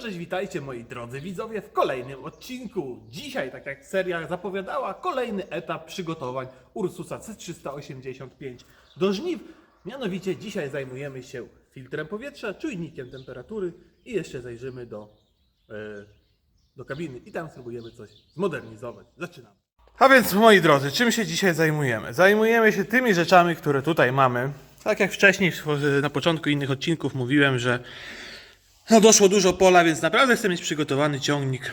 cześć, witajcie moi drodzy widzowie w kolejnym odcinku. Dzisiaj, tak jak seria zapowiadała, kolejny etap przygotowań Ursusa C385 do żniw. Mianowicie dzisiaj zajmujemy się filtrem powietrza, czujnikiem temperatury i jeszcze zajrzymy do, e, do kabiny i tam spróbujemy coś zmodernizować. Zaczynamy. A więc moi drodzy, czym się dzisiaj zajmujemy? Zajmujemy się tymi rzeczami, które tutaj mamy. Tak jak wcześniej na początku innych odcinków mówiłem, że no doszło dużo pola, więc naprawdę chcę mieć przygotowany ciągnik.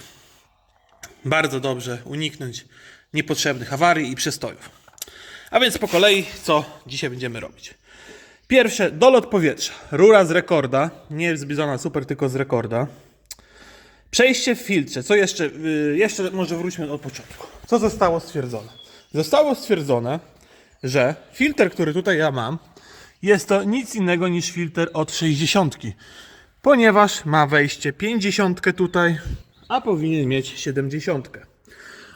Bardzo dobrze uniknąć niepotrzebnych awarii i przestojów. A więc po kolei, co dzisiaj będziemy robić? Pierwsze, dolot powietrza. Rura z rekorda. Nie z Bizona Super, tylko z rekorda. Przejście w filtrze. Co jeszcze? Yy, jeszcze może wróćmy od początku. Co zostało stwierdzone? Zostało stwierdzone, że filtr, który tutaj ja mam, jest to nic innego niż filtr od 60. Ponieważ ma wejście 50 tutaj, a powinien mieć 70.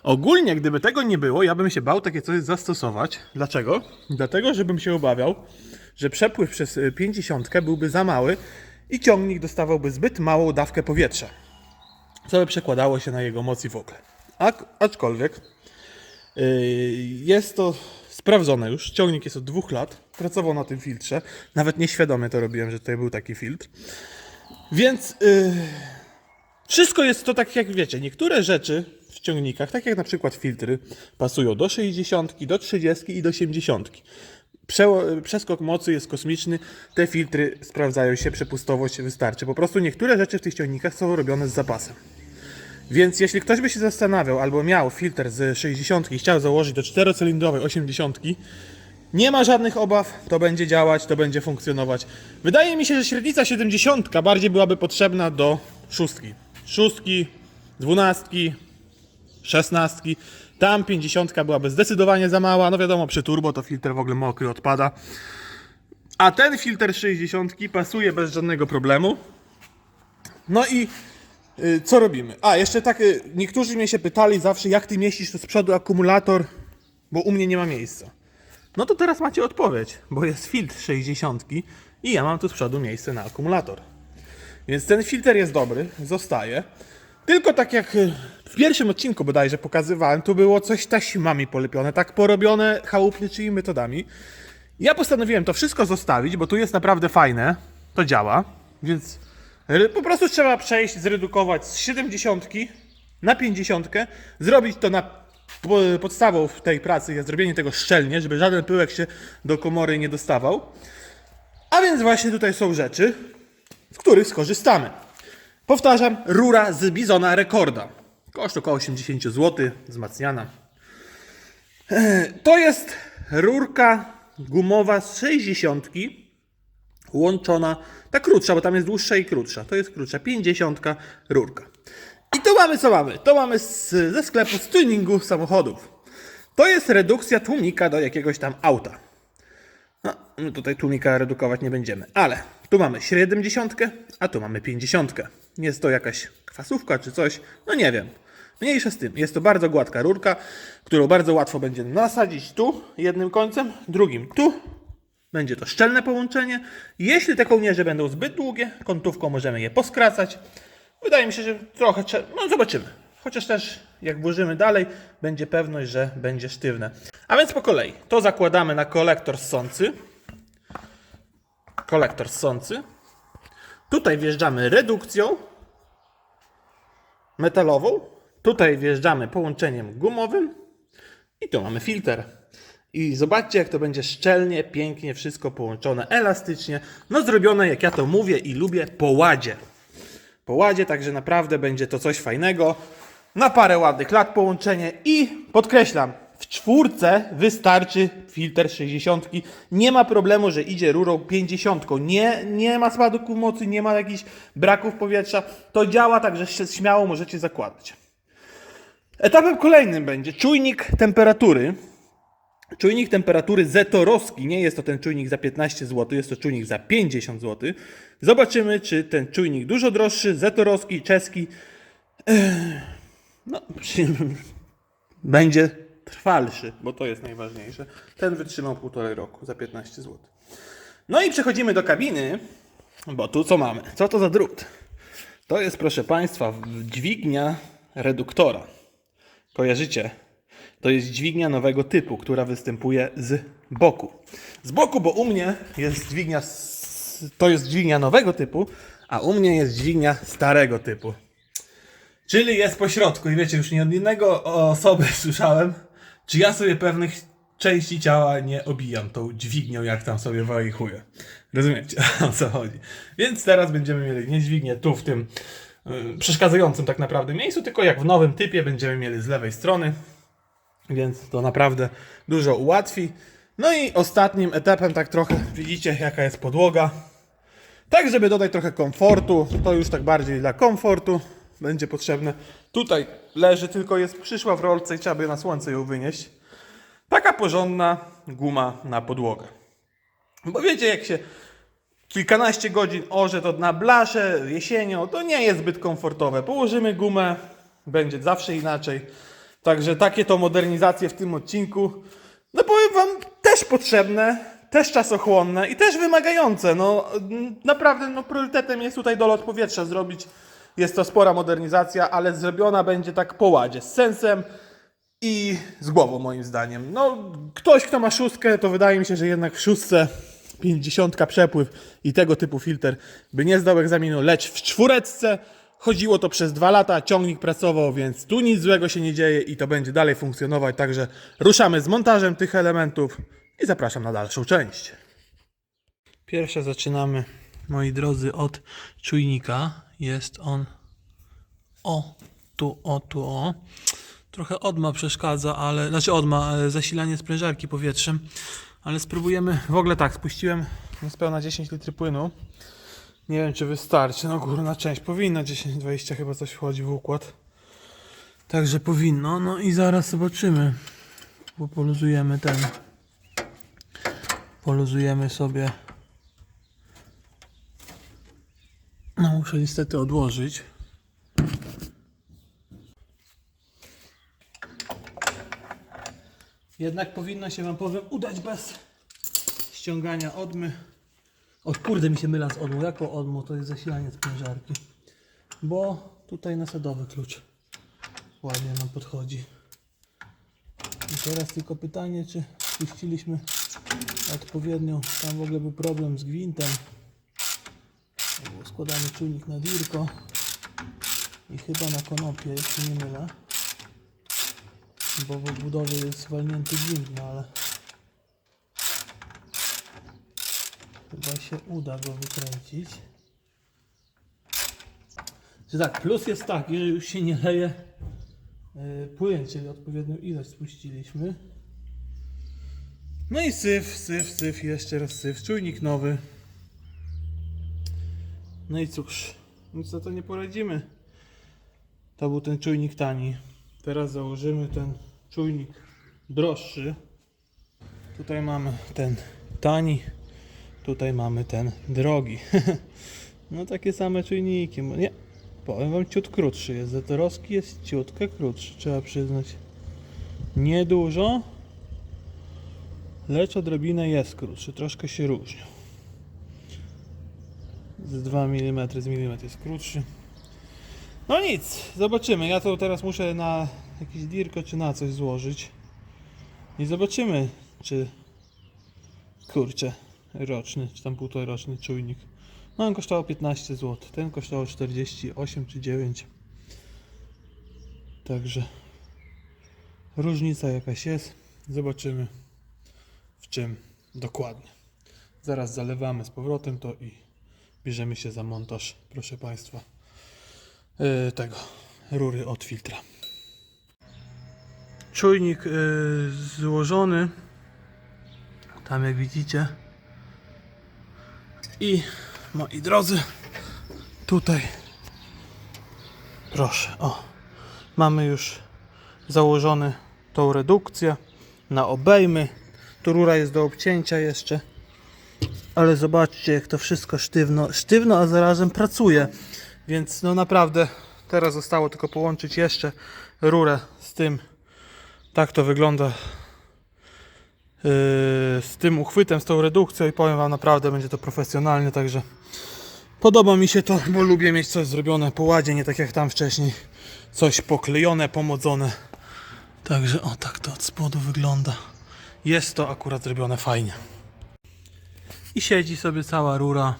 Ogólnie, gdyby tego nie było, ja bym się bał takie coś zastosować. Dlaczego? Dlatego, żebym się obawiał, że przepływ przez y, 50 byłby za mały i ciągnik dostawałby zbyt małą dawkę powietrza co by przekładało się na jego moc i w ogóle. Ak- aczkolwiek yy, jest to sprawdzone już. Ciągnik jest od dwóch lat. Pracował na tym filtrze. Nawet nieświadomie to robiłem, że tutaj był taki filtr. Więc yy, wszystko jest to tak jak wiecie. Niektóre rzeczy w ciągnikach, tak jak na przykład filtry, pasują do 60, do 30 i do 80. Przeło- Przeskok mocy jest kosmiczny, te filtry sprawdzają się, przepustowość wystarczy. Po prostu niektóre rzeczy w tych ciągnikach są robione z zapasem. Więc jeśli ktoś by się zastanawiał albo miał filtr z 60 i chciał założyć do 4-cylindrowej 80, nie ma żadnych obaw, to będzie działać, to będzie funkcjonować. Wydaje mi się, że średnica 70 bardziej byłaby potrzebna do szóstki. Szóstki, dwunastki, szesnastki. Tam 50 byłaby zdecydowanie za mała. No wiadomo, przy turbo to filtr w ogóle mokry odpada. A ten filtr 60 pasuje bez żadnego problemu. No i y, co robimy? A, jeszcze tak, y, niektórzy mnie się pytali zawsze, jak ty mieścisz tu z przodu akumulator, bo u mnie nie ma miejsca. No to teraz macie odpowiedź, bo jest filtr 60 i ja mam tu z przodu miejsce na akumulator. Więc ten filtr jest dobry, zostaje. Tylko tak jak y, w pierwszym odcinku bodajże pokazywałem, tu było coś taśmami polepione, tak porobione chałupniczymi metodami. Ja postanowiłem to wszystko zostawić, bo tu jest naprawdę fajne, to działa, więc y, po prostu trzeba przejść, zredukować z 70 na 50, zrobić to na podstawą w tej pracy jest zrobienie tego szczelnie, żeby żaden pyłek się do komory nie dostawał. A więc właśnie tutaj są rzeczy, z których skorzystamy. Powtarzam, rura z Bizona Rekorda. Koszt około 80 zł, wzmacniana. E, To jest rurka gumowa z 60 łączona, ta krótsza, bo tam jest dłuższa i krótsza. To jest krótsza, 50 rurka. I to mamy co mamy? To mamy z, ze sklepu z tuningu samochodów. To jest redukcja tłumika do jakiegoś tam auta. No, my tutaj tłumika redukować nie będziemy, ale tu mamy 70, a tu mamy 50. Jest to jakaś kwasówka czy coś, no nie wiem. Mniejsza z tym. Jest to bardzo gładka rurka, którą bardzo łatwo będzie nasadzić tu jednym końcem, drugim tu. Będzie to szczelne połączenie. Jeśli te kołnierze będą zbyt długie, kątówką możemy je poskracać. Wydaje mi się, że trochę. No zobaczymy. Chociaż też jak włożymy dalej, będzie pewność, że będzie sztywne. A więc po kolei. To zakładamy na kolektor ssący. Kolektor ssący. Tutaj wjeżdżamy redukcją metalową. Tutaj wjeżdżamy połączeniem gumowym. I tu mamy filtr. I zobaczcie, jak to będzie szczelnie, pięknie, wszystko połączone elastycznie. No zrobione, jak ja to mówię i lubię, po ładzie po ładzie, także naprawdę będzie to coś fajnego. Na parę ładnych lat połączenie i podkreślam, w czwórce wystarczy filtr 60. Nie ma problemu, że idzie rurą 50. Nie, nie ma spadku mocy, nie ma jakichś braków powietrza. To działa, także śmiało możecie zakładać. Etapem kolejnym będzie czujnik temperatury. Czujnik temperatury Zetorowski, nie jest to ten czujnik za 15 zł, jest to czujnik za 50 zł. Zobaczymy, czy ten czujnik dużo droższy, Zetorowski, czeski, no, będzie trwalszy, bo to jest najważniejsze. Ten wytrzymał półtorej roku za 15 zł. No i przechodzimy do kabiny, bo tu co mamy? Co to za drut? To jest, proszę Państwa, dźwignia reduktora. Kojarzycie? To jest dźwignia nowego typu, która występuje z boku. Z boku, bo u mnie jest dźwignia, to jest dźwignia nowego typu, a u mnie jest dźwignia starego typu. Czyli jest po środku i wiecie, już nie od innego osoby słyszałem, czy ja sobie pewnych części ciała nie obijam tą dźwignią, jak tam sobie wajchuję. Rozumiecie, o co chodzi. Więc teraz będziemy mieli nie dźwignię tu w tym y, przeszkadzającym tak naprawdę miejscu, tylko jak w nowym typie będziemy mieli z lewej strony, więc to naprawdę dużo ułatwi. No i ostatnim etapem tak trochę widzicie jaka jest podłoga. Tak, żeby dodać trochę komfortu, to już tak bardziej dla komfortu będzie potrzebne. Tutaj leży, tylko jest przyszła w rolce i trzeba by na słońce ją wynieść. Taka porządna guma na podłogę. Bo wiecie, jak się kilkanaście godzin orze to na blasze jesienią, to nie jest zbyt komfortowe. Położymy gumę, będzie zawsze inaczej. Także takie to modernizacje w tym odcinku, no powiem wam, też potrzebne, też czasochłonne i też wymagające. No naprawdę, no priorytetem jest tutaj dolot powietrza zrobić. Jest to spora modernizacja, ale zrobiona będzie tak po ładzie, z sensem i z głową moim zdaniem. No, ktoś, kto ma szóstkę, to wydaje mi się, że jednak w szóstce 50 przepływ i tego typu filtr by nie zdał egzaminu, lecz w czwóreczce chodziło to przez dwa lata, ciągnik pracował, więc tu nic złego się nie dzieje i to będzie dalej funkcjonować, także ruszamy z montażem tych elementów i zapraszam na dalszą część. Pierwsze zaczynamy, moi drodzy, od czujnika. Jest on o, tu, o, tu, o. Trochę odma przeszkadza, ale, znaczy odma, e, zasilanie sprężarki powietrzem, ale spróbujemy, w ogóle tak, spuściłem niespełna 10 litrów płynu. Nie wiem, czy wystarczy, no górna część powinna, 10-20 chyba coś wchodzi w układ. Także powinno, no i zaraz zobaczymy, bo poluzujemy ten, poluzujemy sobie, no muszę niestety odłożyć. Jednak powinno się Wam powiem udać bez ściągania odmy. O kurde mi się myla z odmą. Jako odmą to jest zasilanie sprężarki. Bo tutaj nasadowy klucz ładnie nam podchodzi. I teraz tylko pytanie, czy puściliśmy odpowiednio. Tam w ogóle był problem z gwintem. Składany czujnik na dirko. I chyba na konopie, jeśli nie mylę bo w odbudowie jest zwalnięty gwint, no ale chyba się uda go wykręcić. Że tak, plus jest taki, że już się nie leje yy, płyn, czyli odpowiednią ilość spuściliśmy. No i syf, syf, syf, jeszcze raz syf, czujnik nowy. No i cóż, nic za to nie poradzimy. To był ten czujnik tani. Teraz założymy ten czujnik droższy. Tutaj mamy ten tani, tutaj mamy ten drogi. no takie same czujniki. Mo- Nie, powiem wam ciut krótszy jest. Zetorowski jest ciutkę krótszy, trzeba przyznać. Niedużo, lecz odrobinę jest krótszy. Troszkę się różnią. Z 2 mm z milimetr jest krótszy. No nic, zobaczymy. Ja to teraz muszę na jakieś dirko czy na coś złożyć. I zobaczymy, czy kurczę, roczny, czy tam półtora roczny czujnik. No on kosztował 15 zł. Ten kosztował 48 czy 9. Także różnica jakaś jest. Zobaczymy w czym dokładnie. Zaraz zalewamy z powrotem to i bierzemy się za montaż, proszę Państwa yy, tego rury od filtra. Czujnik yy, złożony. Tam jak widzicie. I moi drodzy, tutaj proszę, o, mamy już założony tą redukcję na obejmy. Tu rura jest do obcięcia jeszcze. Ale zobaczcie, jak to wszystko sztywno, sztywno, a zarazem pracuje. Więc no naprawdę teraz zostało tylko połączyć jeszcze rurę z tym. Tak to wygląda z tym uchwytem, z tą redukcją i powiem Wam naprawdę będzie to profesjonalnie, także Podoba mi się to, bo lubię mieć coś zrobione po ładzie, nie tak jak tam wcześniej. Coś poklejone, pomodzone. Także o tak to od spodu wygląda. Jest to akurat zrobione fajnie. I siedzi sobie cała rura.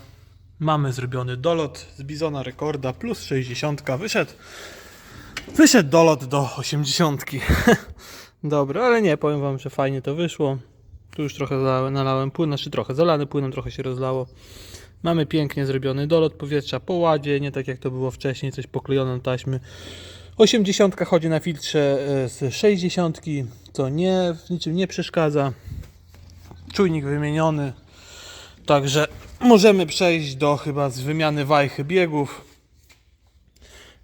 Mamy zrobiony dolot z Bizona Rekorda plus 60. Wyszedł. Wyszedł dolot do 80. Dobra, ale nie, powiem wam, że fajnie to wyszło. Tu już trochę zalałem, nalałem płyn, znaczy trochę zalany płynem, trochę się rozlało. Mamy pięknie zrobiony dolot powietrza po ładzie, nie tak jak to było wcześniej, coś poklejone na taśmy. 80 chodzi na filtrze e, z 60, co nie w niczym nie przeszkadza. Czujnik wymieniony. Także możemy przejść do chyba z wymiany wajchy biegów.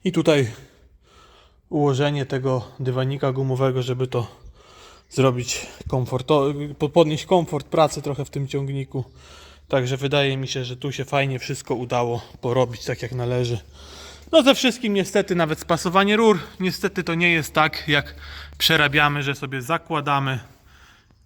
I tutaj ułożenie tego dywanika gumowego, żeby to zrobić komfortowo, podnieść komfort pracy trochę w tym ciągniku. Także wydaje mi się, że tu się fajnie wszystko udało porobić tak jak należy. No ze wszystkim niestety nawet spasowanie rur, niestety to nie jest tak jak przerabiamy, że sobie zakładamy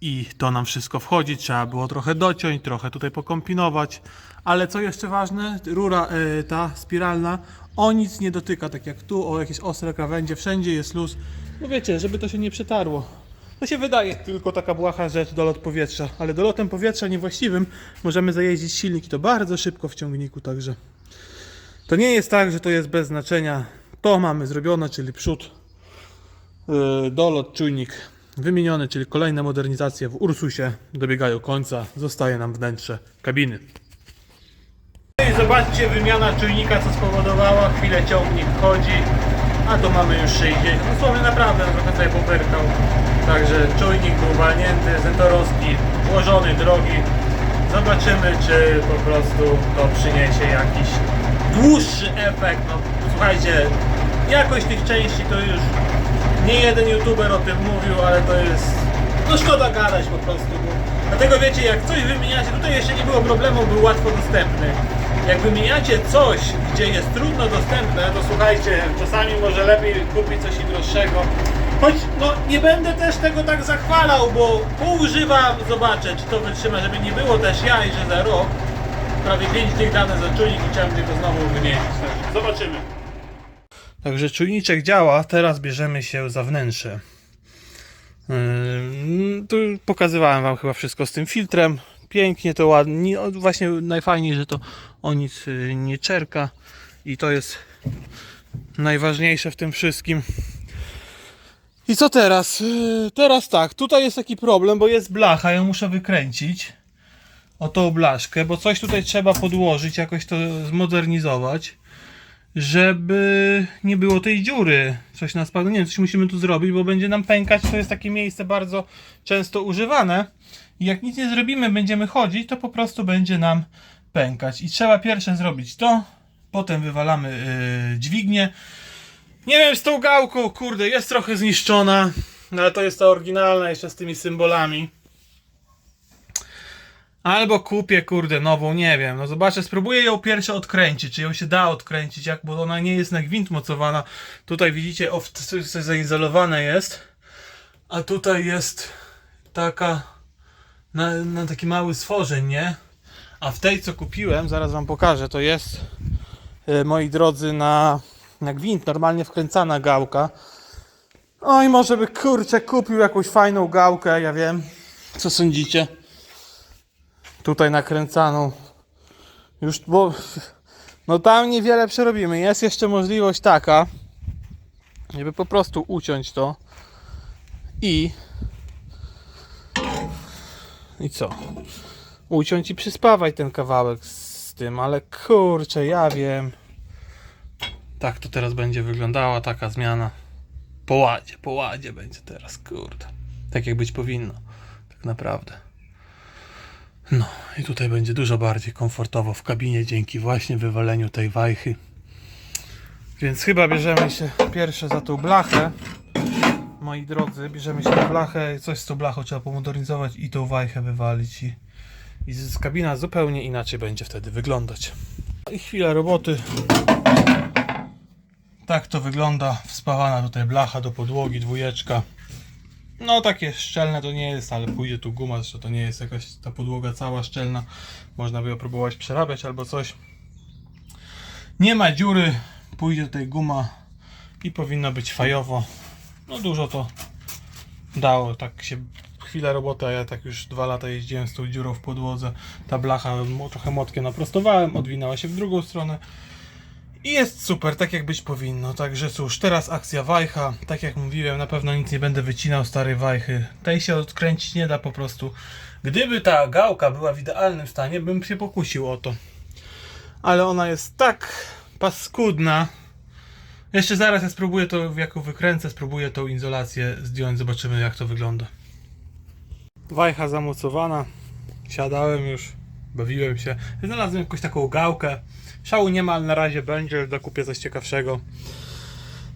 i to nam wszystko wchodzi. Trzeba było trochę dociąć, trochę tutaj pokombinować. Ale co jeszcze ważne, rura e, ta spiralna o nic nie dotyka, tak jak tu, o jakieś ostre krawędzie, wszędzie jest luz. No wiecie, żeby to się nie przetarło. To się wydaje tylko taka błaha rzecz, dolot powietrza, ale dolotem powietrza niewłaściwym możemy zajeździć silnik i to bardzo szybko w ciągniku, także to nie jest tak, że to jest bez znaczenia. To mamy zrobione, czyli przód, yy, dolot, czujnik wymieniony, czyli kolejne modernizacje w Ursusie dobiegają końca. Zostaje nam wnętrze kabiny. No I zobaczcie wymiana czujnika, co spowodowała. Chwilę ciągnik chodzi, a tu mamy już 60. Dosłownie naprawdę trochę sobie poperkał. Także czujnik był walnięty, zentorowski, włożony, drogi. Zobaczymy, czy po prostu to przyniesie jakiś dłuższy efekt. No, słuchajcie, jakość tych części to już nie jeden youtuber o tym mówił, ale to jest. No szkoda gadać po prostu. Dlatego wiecie, jak coś wymieniacie, tutaj jeszcze nie było problemu, był łatwo dostępny. Jak wymieniacie coś, gdzie jest trudno dostępne, to słuchajcie, czasami może lepiej kupić coś i droższego. Choć no nie będę też tego tak zachwalał, bo poużywam, zobaczę czy to wytrzyma, żeby nie było też ja i że za rok prawie 5 tych dane za czujnik i chciałem tylko znowu wymienić. Zobaczymy. Także czujniczek działa, teraz bierzemy się za wnętrze. Yy, tu pokazywałem Wam chyba wszystko z tym filtrem. Pięknie to ładnie. Właśnie najfajniej, że to o nic yy, nie czerka. I to jest najważniejsze w tym wszystkim. I co teraz? Yy, Teraz tak, tutaj jest taki problem, bo jest blacha, ją muszę wykręcić. O tą blaszkę, bo coś tutaj trzeba podłożyć, jakoś to zmodernizować żeby nie było tej dziury. Coś nas spadło. Nie wiem, coś musimy tu zrobić, bo będzie nam pękać. To jest takie miejsce bardzo często używane. I jak nic nie zrobimy, będziemy chodzić, to po prostu będzie nam pękać. I trzeba pierwsze zrobić to, potem wywalamy yy, dźwignię. Nie wiem, z tą gałką, kurde, jest trochę zniszczona, no ale to jest ta oryginalna jeszcze z tymi symbolami. Albo kupię, kurde, nową, nie wiem. No zobaczę, spróbuję ją pierwsze odkręcić, czy ją się da odkręcić, jak, bo ona nie jest na gwint mocowana. Tutaj widzicie, o, coś coś zaizolowane jest. A tutaj jest taka, na, na taki mały stworzeń, nie? A w tej, co kupiłem, zaraz wam pokażę, to jest, e, moi drodzy, na, na gwint, normalnie wkręcana gałka. Oj, może by, kurczę, kupił jakąś fajną gałkę, ja wiem. Co sądzicie? tutaj nakręcaną. Już, bo no tam niewiele przerobimy. Jest jeszcze możliwość taka, żeby po prostu uciąć to i i co? Uciąć i przyspawaj ten kawałek z tym, ale kurczę, ja wiem. Tak to teraz będzie wyglądała taka zmiana. Po ładzie, po ładzie będzie teraz, kurde. Tak jak być powinno, tak naprawdę. No i tutaj będzie dużo bardziej komfortowo w kabinie dzięki właśnie wywaleniu tej wajchy. Więc chyba bierzemy się pierwsze za tą blachę. Moi drodzy, bierzemy się za blachę, coś z tą blachą trzeba pomodernizować i tą wajchę wywalić i, i kabina zupełnie inaczej będzie wtedy wyglądać. I chwila roboty. Tak to wygląda. Wspawana tutaj blacha do podłogi, dwójeczka. No takie szczelne to nie jest, ale pójdzie tu guma, że to nie jest jakaś ta podłoga cała szczelna. Można by ją próbować przerabiać albo coś. Nie ma dziury, pójdzie tutaj guma i powinno być fajowo. No dużo to dało, tak się chwilę roboty, a ja tak już dwa lata jeździłem z tą dziurą w podłodze. Ta blacha trochę młotkiem naprostowałem, odwinęła się w drugą stronę. I jest super, tak jak być powinno. Także cóż, teraz akcja wajcha. Tak jak mówiłem, na pewno nic nie będę wycinał starej wajchy. Tej się odkręcić nie da po prostu. Gdyby ta gałka była w idealnym stanie, bym się pokusił o to. Ale ona jest tak paskudna. Jeszcze zaraz ja spróbuję to, jak wykręcę, spróbuję tą izolację zdjąć, zobaczymy jak to wygląda. Wajcha zamocowana. Siadałem już, bawiłem się. Znalazłem jakąś taką gałkę. Szału nie ma, ale na razie będzie, dokupię coś ciekawszego.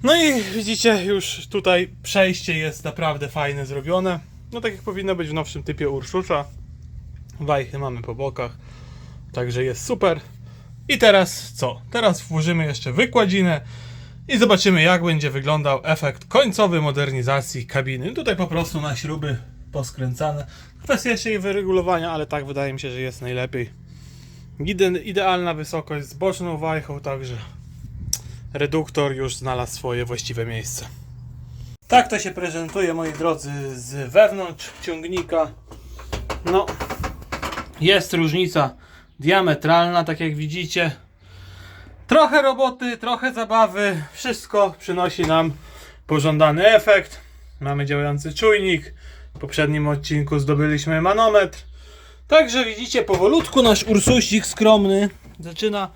No i widzicie, już tutaj przejście jest naprawdę fajne zrobione. No tak jak powinno być w nowszym typie Ursusza. Wajchy mamy po bokach, także jest super. I teraz co? Teraz włożymy jeszcze wykładzinę i zobaczymy jak będzie wyglądał efekt końcowy modernizacji kabiny. Tutaj po prostu na śruby poskręcane. Kwestia jeszcze jej wyregulowania, ale tak wydaje mi się, że jest najlepiej. Ide- idealna wysokość z boczną wajchą, także reduktor już znalazł swoje właściwe miejsce. Tak to się prezentuje, moi drodzy, z wewnątrz ciągnika. No, jest różnica diametralna, tak jak widzicie. Trochę roboty, trochę zabawy, wszystko przynosi nam pożądany efekt. Mamy działający czujnik. W poprzednim odcinku zdobyliśmy manometr. Także widzicie, powolutku nasz Ursusik skromny zaczyna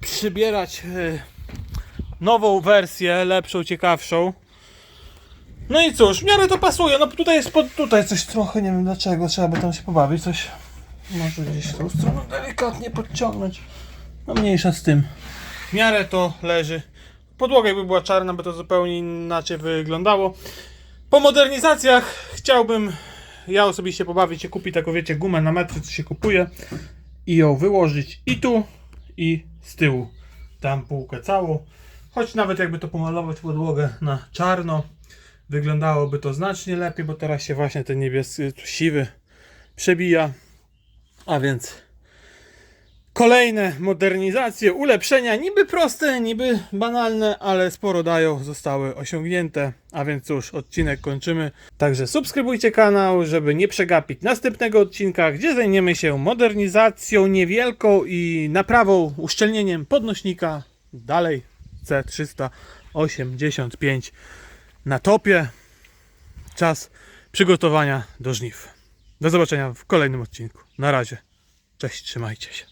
przybierać e, nową wersję, lepszą, ciekawszą. No i cóż, w miarę to pasuje. No tutaj jest pod, tutaj coś trochę, nie wiem dlaczego, trzeba by tam się pobawić, coś może gdzieś tą stronę delikatnie podciągnąć. No mniejsza z tym. W miarę to leży. Podłoga jakby była czarna, by to zupełnie inaczej wyglądało. Po modernizacjach chciałbym ja osobiście pobawić się, kupić taką wiecie gumę na metry, co się kupuje i ją wyłożyć i tu i z tyłu. Tam półkę całą. Choć nawet jakby to pomalować podłogę na czarno, wyglądałoby to znacznie lepiej, bo teraz się właśnie ten niebieski, siwy przebija. A więc kolejne modernizacje, ulepszenia, niby proste, niby banalne, ale sporo dają, zostały osiągnięte. A więc cóż, odcinek kończymy. Także subskrybujcie kanał, żeby nie przegapić następnego odcinka, gdzie zajmiemy się modernizacją niewielką i naprawą, uszczelnieniem podnośnika. Dalej C385 na topie. Czas przygotowania do żniw. Do zobaczenia w kolejnym odcinku. Na razie. Cześć, trzymajcie się.